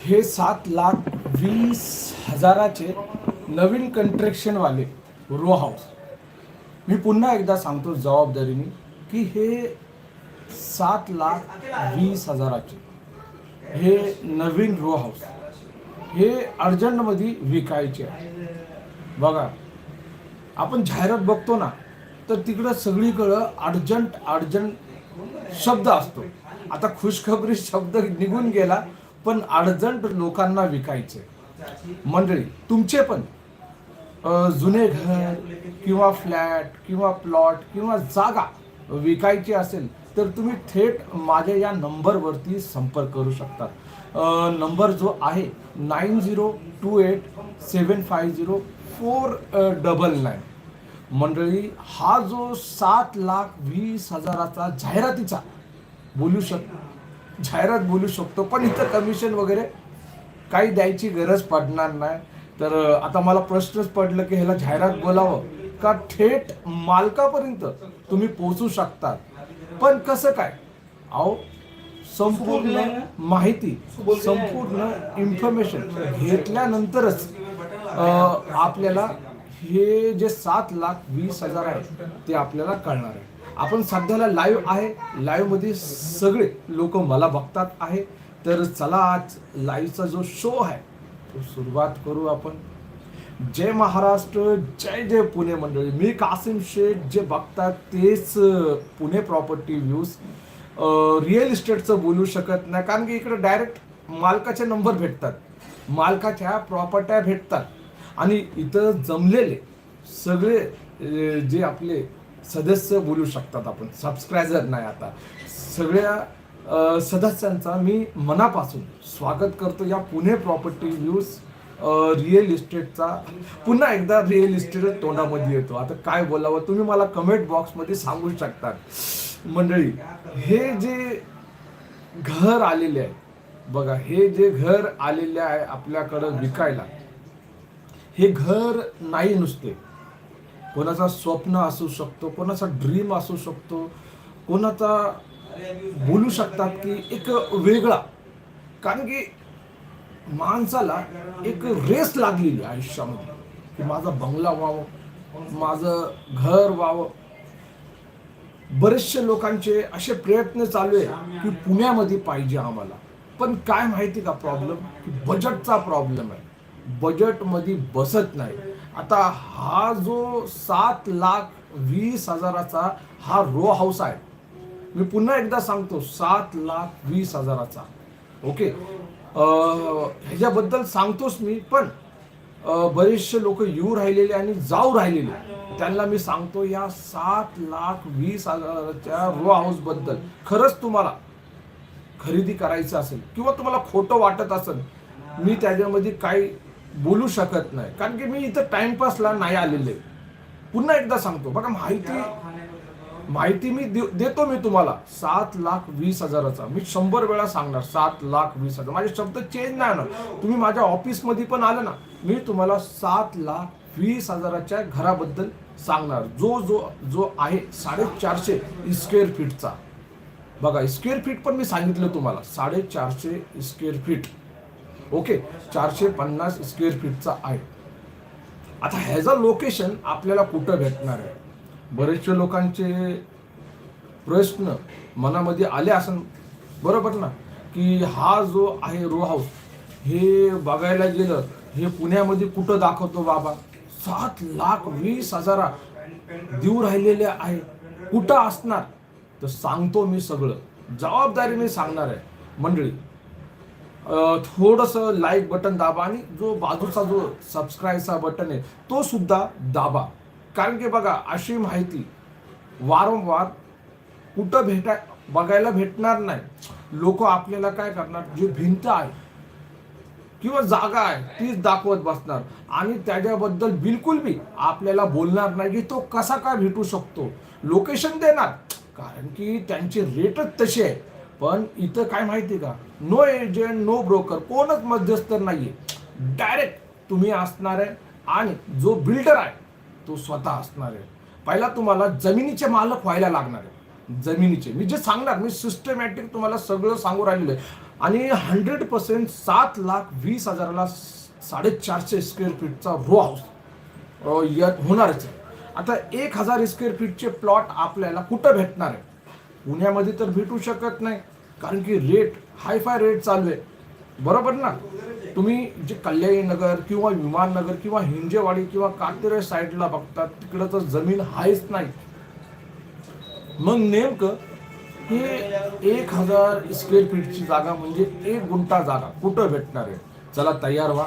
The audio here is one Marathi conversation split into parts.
हे सात लाख वीस हजाराचे नवीन कंस्ट्रक्शनवाले रो हाऊस मी पुन्हा एकदा सांगतो जबाबदारीने की हे सात लाख वीस हजाराचे हे नवीन रो हाऊस हे अर्जंटमध्ये विकायचे आहे. बघा आपण जाहिरात बघतो ना तर तिकडं सगळीकडं अर्जंट अर्जंट शब्द असतो. आता खुशखबरी शब्द निघून गेला पण अर्जंट लोकांना विकायचे. मंडळी तुमचे पण जुने घर किंवा फ्लॅट किंवा प्लॉट किंवा जागा विकायची असेल तर तुम्ही थेट माझ्या या नंबरवरती संपर्क करू शकता नंबर जो आहे nine zero two eight seven five zero four double nine. मंडळी हा जो सात लाख वीस हजाराचा जाहिरातीचा बोलू शक जाहिरात बोलू शकतो पण इथं कमिशन वगैरे काही द्यायची गरज पडणार नाही. तर आता मला प्रश्नच पडलं की ह्याला जाहिरात बोलावं. का थेट मालकापर्यंत तुम्ही पोहोचू शकता? पण कसं काय? अहो संपूर्ण माहिती संपूर्ण इन्फॉर्मेशन घेतल्यानंतरच आपल्याला हे जे सात लाख वीस हजार आहे ते आपल्याला कळणार आहे. आपण सध्याला लाईव्ह आहे. लाईव्हमध्ये सगळे लोक मला बघतात आहे. तर चला आज लाईव्हचा जो शो आहे तो सुरुवात करू आपण. जय महाराष्ट्र जय जय पुणे मंडळी. मी कासिम शेख जे बघतात तेच पुणे प्रॉपर्टी व्ह्यूज रिअल इस्टेटचं बोलू शकत नाही कारण की इकडे डायरेक्ट मालकाचे नंबर भेटतात. मालकाच्या प्रॉपर्ट्या भेटतात. आणि इथं जमलेले सगळे जे आपले सदस्य बोलू शकतात आपण. सबस्क्रायझर नाही आता. सगळ्या सदस्यांचा मी मनापासून स्वागत करतो या पुणे प्रॉपर्टी व्ह्यूज रिअल इस्टेटचा पुन्हा एकदा रिअल इस्टेट तोंडामध्ये येतो. आता काय बोलावं? तुम्ही मला कमेंट बॉक्समध्ये सांगू शकतात मंडळी हे जे घर आलेले आहे बघा हे जे घर आलेले आहे आपल्याकडं विकायला हे घर नाही नुसते. कोणाचा स्वप्न असू शकतो कोणाचा ड्रीम असू शकतो कोणाचा बोलू शकतात की एक वेगळा. कारण की माणसाला एक रेस लागलेली आयुष्यामध्ये. की माझा बंगला व्हावं माझं घर व्हावं. बरेचसे लोकांचे असे प्रयत्न चालू आहे की पुण्यामध्ये पाहिजे आम्हाला. पण काय माहिती का प्रॉब्लेम की बजेटचा प्रॉब्लेम आहे. बजेटमध्ये बसत नाही. आता हा जो सात लाख वीस हजाराचा हा रो हाऊस आहे मी पुन्हा एकदा सांगतो सात लाख वीस हजाराचा. ओके? ह्याच्याबद्दल सांगतोच मी पण बरेचसे लोक येऊ राहिलेले आणि जाऊ राहिलेले. त्यांना मी सांगतो या सात लाख वीस हजाराच्या रो हाऊसबद्दल खरंच तुम्हाला खरेदी करायचं असेल किंवा तुम्हाला खोटं वाटत असेल मी त्याच्यामध्ये काही बोलू शकत नाही. कारण की मी इथं टाइमपासला नाही आलेले पुन्हा एकदा सांगतो बघा माहिती माहिती मी देतो मी तुम्हाला. सात लाख वीस हजाराचा. मी शंभर वेळा सांगणार सात लाख वीस हजार. माझे शब्द चेंज नाही होणार. तुम्ही माझ्या ऑफिसमध्ये पण आलं ना मी तुम्हाला सात लाख वीस हजाराच्या घराबद्दल सांगणार. जो जो जो आहे साडेचारशे स्क्वेअर फीटचा बघा स्क्वेअर फीट पण मी सांगितलं तुम्हाला. साडेचारशे स्क्वेअर फीट ओके चारशे पन्नास स्क्वेअर फीटचा आहे. आता ह्याचं लोकेशन आपल्याला कुठं भेटणार आहे? बरेचसे लोकांचे प्रश्न मनामध्ये आले असन बरोबर ना? की हा जो आहे रो हाऊस हे बघायला गेलं हे पुण्यामध्ये कुठं दाखवतो बाबा? सात लाख वीस हजारा देऊ राहिलेले आहे. कुठं असणार? तर सांगतो मी सगळं. जबाबदारीने सांगणार आहे. मंडळी थोडंसं लाईक बटन दाबा आणि जो बाजूचा जो सबस्क्राईबचा बटन आहे तो सुद्धा दाबा. कारण की बघा अशी माहिती वारंवार कुठं भेटा बघायला भेटणार नाही. लोक आपल्याला काय करणार? जी भिंत आहे किंवा जागा आहे तीच दाखवत बसणार. आणि त्याच्याबद्दल बिलकुल बी आपल्याला बोलणार नाही की तो कसा काय भेटू शकतो. लोकेशन देणार. कारण की त्यांचे रेटच तसे आहे. पण इथं काय माहिती का? नो एजंट नो ब्रोकर कोणच मध्यस्थ नाहीये. डायरेक्ट तुम्ही असणार आहे आणि जो बिल्डर आहे तो स्वतः असणार आहे. पहिला तुम्हाला जमिनीचे मालक व्हायला लागणार आहे. जमिनीचे. मी जे सांगणार मी सिस्टमॅटिक तुम्हाला सगळं सांगू राहिलेलं आहे. आणि हंड्रेड पर्सेंट सात लाख वीस हजाराला साडेचारशे स्क्वेअर फीटचा रो हाऊस होणारच आहे. आता एक हजार स्क्वेअर फीटचे प्लॉट आपल्याला कुठं भेटणार आहे? पुण्यामध्ये तर भेटू शकत नाही. कारण की रेट हायफाय रेट चालू आहे. बरोबर ना? तुम्ही जे कल्याणी नगर किंवा विमाननगर किंवा हिंजेवाडी किंवा कातेरे साईडला बघतात तिकडं तर जमीन आहेच नाही. मग नेमकं हे एक हजार स्क्वेअर फीटची जागा म्हणजे एक गुंठा जागा कुठं भेटणार आहे? चला तयार व्हा.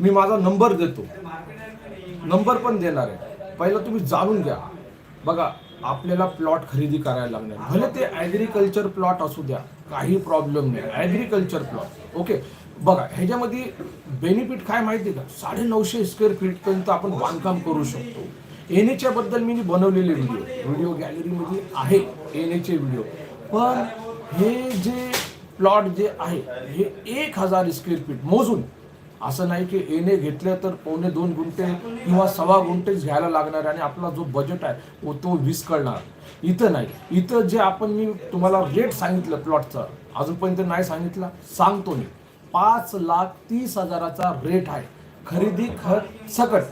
मी माझा नंबर देतो. नंबर पण देणार आहे. पहिलं तुम्ही जाणून घ्या. बघा आपल्याला प्लॉट खरेदी करायला लागणार. भले ते ॲग्रिकल्चर प्लॉट असू द्या काही प्रॉब्लेम नाही. ॲग्रिकल्चर प्लॉट ओके बघा ह्याच्यामध्ये बेनिफिट काय माहिती आहे का? साडे नऊशे स्क्वेअर फीटपर्यंत आपण बांधकाम करू शकतो. एनबद्दल मी बनवलेले व्हिडिओ व्हिडिओ गॅलरीमध्ये आहे एन एचे व्हिडिओ पण हे जे प्लॉट जे आहे हे एक हजार स्क्वेअर फीट मोजून असं नाही की एने घेतलं तर पावणे दोन गुंठे किंवा सव्वा गुंठेच घ्यायला लागणार आणि आपला जो बजेट आहे तो वीस इथं नाही. इथं जे आपण मी तुम्हाला रेट सांगितलं प्लॉटचा अजूनपर्यंत नाही सांगितला सांगतो मी. पाच लाख तीस हजाराचा रेट आहे. खरेदी खत सकट.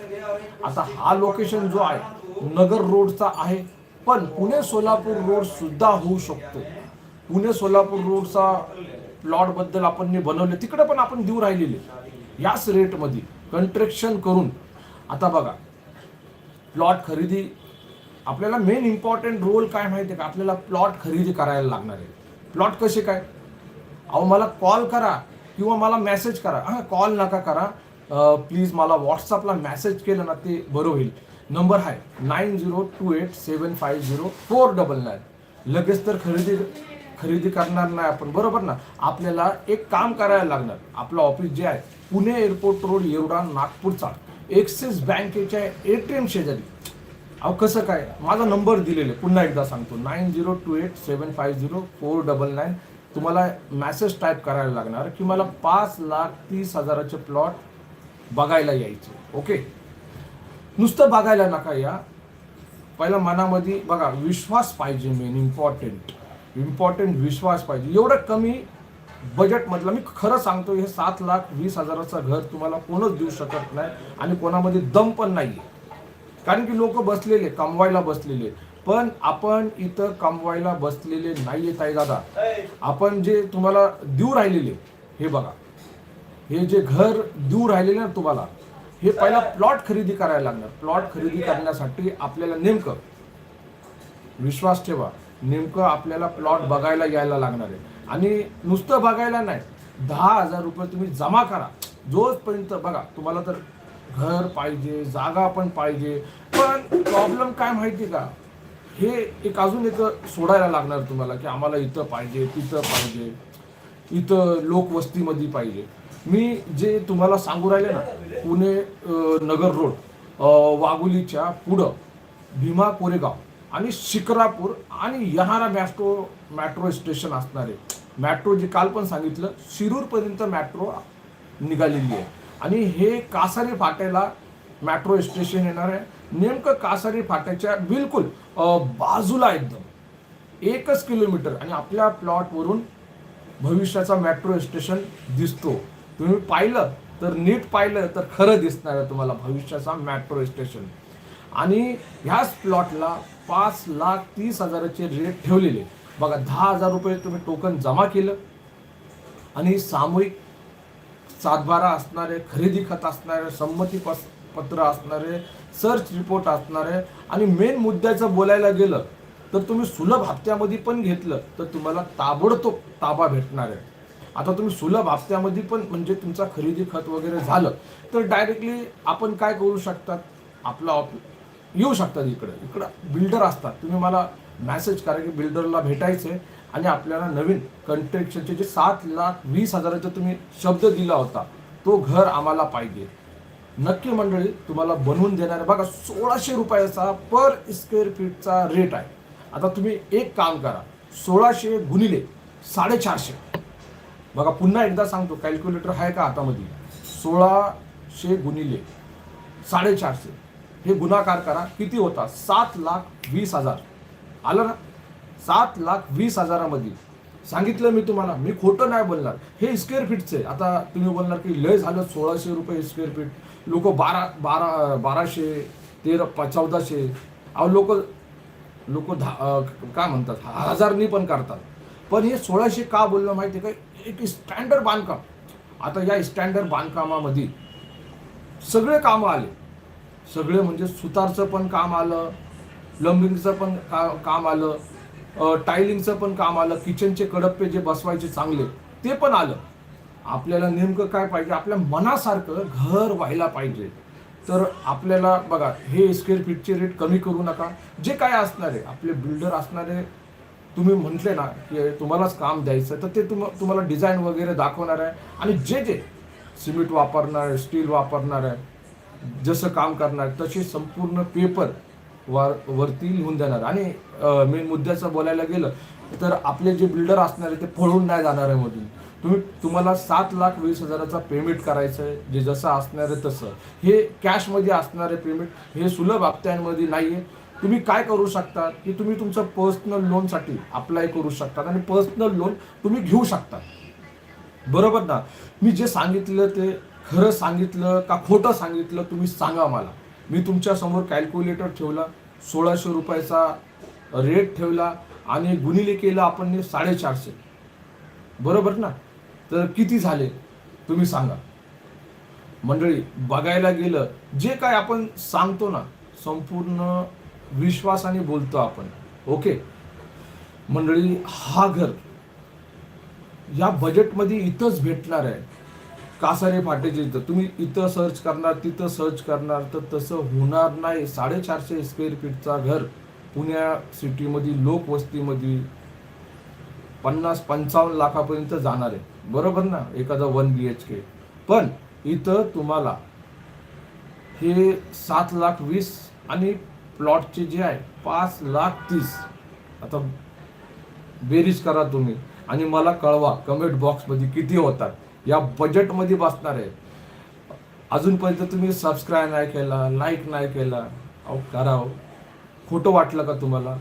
आता हा लोकेशन जो आहे नगर रोडचा आहे पण पुणे सोलापूर रोड सुद्धा होऊ शकतो. पुणे सोलापूर रोडचा प्लॉटबद्दल आपण बनवले तिकडे पण आपण देऊ राहिलेले. याच रेटमध्ये कंट्रॅक्शन करून आता बघा प्लॉट खरेदी आपल्याला मेन इम्पॉर्टंट रोल काय माहिती आहे का? आपल्याला प्लॉट खरेदी करायला लागणार आहे. प्लॉट कसे काय? अहो मला कॉल करा किंवा मला मेसेज करा. हां कॉल नका करा. प्लीज मला व्हॉट्सअपला मेसेज केलं ना ते बरं होईल. नंबर आहे nine zero two eight seven five zero four double nine लगेच तर खरेदी खरेदी करणार नाही आपण बरोबर ना? आपल्याला एक काम करायला लागणार. आपलं ऑफिस जे आहे पुणे एअरपोर्ट रोड येवडा नागपूरचा. एक्सिस बँकेच्या ए टी एम शेजारी. अहो कसं काय? माझा नंबर दिलेला आहे पुन्हा एकदा सांगतो. Nine zero two eight seven five zero four double nine तुम्हाला मॅसेज टाईप करायला लागणार की मला पाच लाख तीस हजाराचे प्लॉट बघायला यायचे. ओके नुसतं बघायला नका या. पहिला मनामध्ये बघा विश्वास पाहिजे मेन इम्पॉर्टंट इम्पॉर्टंट विश्वास पाहिजे. एवढं कमी बजेटमधलं मी खरं सांगतो हे सात लाख वीस हजाराचं घर तुम्हाला कोणच देऊ शकत नाही आणि कोणामध्ये दम पण नाही कारण की लोक बसलेले कमवायला बसलेले. पण आपण इथं कमवायला बसलेले नाही आहे दादा आपण जे तुम्हाला देऊ राहिलेले हे बघा. हे जे घर देऊ राहिलेले ना तुम्हाला हे पहिला प्लॉट खरेदी करायला लागणार. प्लॉट खरेदी करण्यासाठी आपल्याला नेमकं विश्वास ठेवा. नेमकं आपल्याला प्लॉट बघायला यायला लागणार आहे. आणि नुसतं बघायला नाही दहा हजार रुपये तुम्ही जमा करा. जोपर्यंत बघा तुम्हाला तर घर पाहिजे जागा पण पाहिजे. पण प्रॉब्लेम काय माहिती का? हे एक अजून एक सोडायला लागणार तुम्हाला की आम्हाला इथं पाहिजे तिथं पाहिजे. इथं लोकवस्तीमध्ये पाहिजे. मी जे तुम्हाला सांगू राहिले ना पुणे नगर रोड अ, वाघोलीच्या पुढं भीमा कोरेगाव. आणि शिक्रापूर आणि यहारा मॅस्ट्रो मॅट्रो स्टेशन असणार. आहे मॅट्रो जे काल पण सांगितलं शिरूरपर्यंत मॅट्रो निघालेली आहे. आणि हे कासारी फाट्याला मॅट्रो स्टेशन येणार आहे. नेमकं कासारी फाट्याच्या बिलकुल बाजूला एकदम. एकच किलोमीटर आणि आपल्या प्लॉटवरून भविष्याचा मेट्रो स्टेशन दिसतो. तुम्ही पाहिलं तर नीट पाहिलं तर खरं दिसणार आहे तुम्हाला भविष्याचा मॅट्रो स्टेशन. आणि ह्याच प्लॉटला पाच लाख तीस हजाराचे रेट ठेवलेले. बघा दहा हजार रुपये तुम्ही टोकन जमा केलं आणि सामूहिक सातबारा असणारे खरेदी खत असणारे संमती पस- पत्र असणारे सर्च रिपोर्ट असणारे आणि मेन मुद्द्याचं बोलायला गेलं तर तुम्ही सुलभ हप्त्यामध्ये पण घेतलं तर तुम्हाला ताबडतोब ताबा भेटणार आहे. आता तुम्ही सुलभ हप्त्यामध्ये पण म्हणजे तुमचा खरेदी खत वगैरे झालं तर डायरेक्टली आपण काय करू शकतात? आपला ऑफिस येऊ शकतात इकडं. इकडं बिल्डर असतात. तुम्ही मला मॅसेज करा की बिल्डरला भेटायचं आहे आणि आपल्याला नवीन कंट्रॅक्शनचे जे सात लाख वीस हजाराचा तुम्ही शब्द दिला होता तो घर आम्हाला पाहिजे. नक्की मंडळी तुम्हाला बनवून देणार बघा सोळाशे रुपयाचा पर स्क्वेअर फीटचा रेट आहे. आता तुम्ही एक काम करा सोळाशे गुणिले साडेचारशे. बघा पुन्हा एकदा सांगतो कॅल्क्युलेटर आहे का हातामध्ये? सोळाशे गुणिले साडेचारशे. हे गुणाकार करा. किती होता? सात लाख वीस हजार. आलं ना? सात लाख वीस हजारामध्ये. सांगितलं मी तुम्हाला. मी खोटं नाही बोलणार. हे स्क्वेअर फीटचे आता तुम्ही बोलणार की लय झालं सोळाशे रुपये स्क्वेअर फीट लोक बारा बारा बाराशे तेरा चौदाशे. अहो लोक लोक धा काय म्हणतात? हजारनी पण करतात पण हे सोळाशे का बोललं माहिती आहे का? एक स्टँडर्ड बांधकाम. आता या स्टँडर्ड बांधकामामध्ये सगळे कामं आले. सगळे म्हणजे सुतारचं पण काम आलं प्लंबिंगचं पण का काम आलं टायलिंगचं पण काम आलं किचनचे कडप्पे जे बसवायचे चांगले ते पण आलं. आपल्याला नेमकं काय पाहिजे? आपल्या मनासारखं घर व्हायला पाहिजे. तर आपल्याला बघा हे स्क्वेअर फीटचे रेट कमी करू नका. जे काय असणार आहे आपले बिल्डर असणारे तुम्ही म्हटले ना की तुम्हालाच काम द्यायचं तर ते तुम तुम्हाला डिझाईन वगैरे दाखवणार आहे. आणि जे जे सिमेंट वापरणार आहे स्टील वापरणार आहे जसं काम करणार तसे संपूर्ण पेपर वर वरती लिहून देणार. आणि मेन मुद्द्याचं बोलायला गेलं तर आपले जे बिल्डर असणार आहे ते पळून नाही जाणार आहे मधून. तुम्ही तुम्हाला सात लाख वीस हजाराचा पेमेंट करायचं आहे जे जसं असणार आहे तसं. हे कॅशमध्ये असणार आहे पेमेंट हे सुलभ हप्त्यांमध्ये नाही आहे. तुम्ही काय करू शकता की तुम्ही तुमचं पर्सनल लोनसाठी अप्लाय करू शकता आणि पर्सनल लोन तुम्ही घेऊ शकता. बरोबर ना? मी जे सांगितलं ते खरं सांगितलं का खोटं सांगितलं तुम्ही सांगा मला. मी तुमच्यासमोर कॅल्क्युलेटर ठेवला सोळाशे रुपयाचा रेट ठेवला आणि गुणिले केलं आपण साडेचारशे. बरोबर ना? तर किती झाले? तुम्ही सांगा. मंडळी बघायला गेलं जे काय आपण सांगतो ना संपूर्ण विश्वासाने बोलतो आपण ओके? मंडळी हा घर या बजेटमध्ये इथंच भेटणार आहे. कासारे फाटेचे इथं. तुम्ही इथं सर्च करणार तिथं सर्च करणार तर तसं होणार नाही. साडेचारशे स्क्वेअर फीटचा घर पुण्या सिटीमध्ये लोकवस्तीमध्ये पन्नास पंचावन्न लाखापर्यंत जाणार आहे. बरोबर ना? एखादा वन बी एच के पण इथं तुम्हाला हे सात लाख वीस आणि प्लॉटचे जे आहे पाच लाख तीस. आता बेरीज करा तुम्ही. आणि मला कळवा कमेंट बॉक्समध्ये किती होतात. या बजेटमध्ये बसणार आहे. अजूनपर्यंत तुम्ही सबस्क्राईब नाही केला लाईक नाही केला अहो करा हो. खोटं वाटलं का तुम्हाला?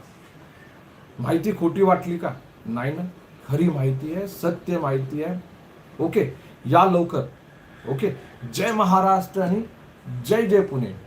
माहिती खोटी वाटली का? नाही ना. खरी माहिती आहे सत्य माहिती आहे. ओके या लवकर. ओके जय महाराष्ट्र आणि जय जय पुणे.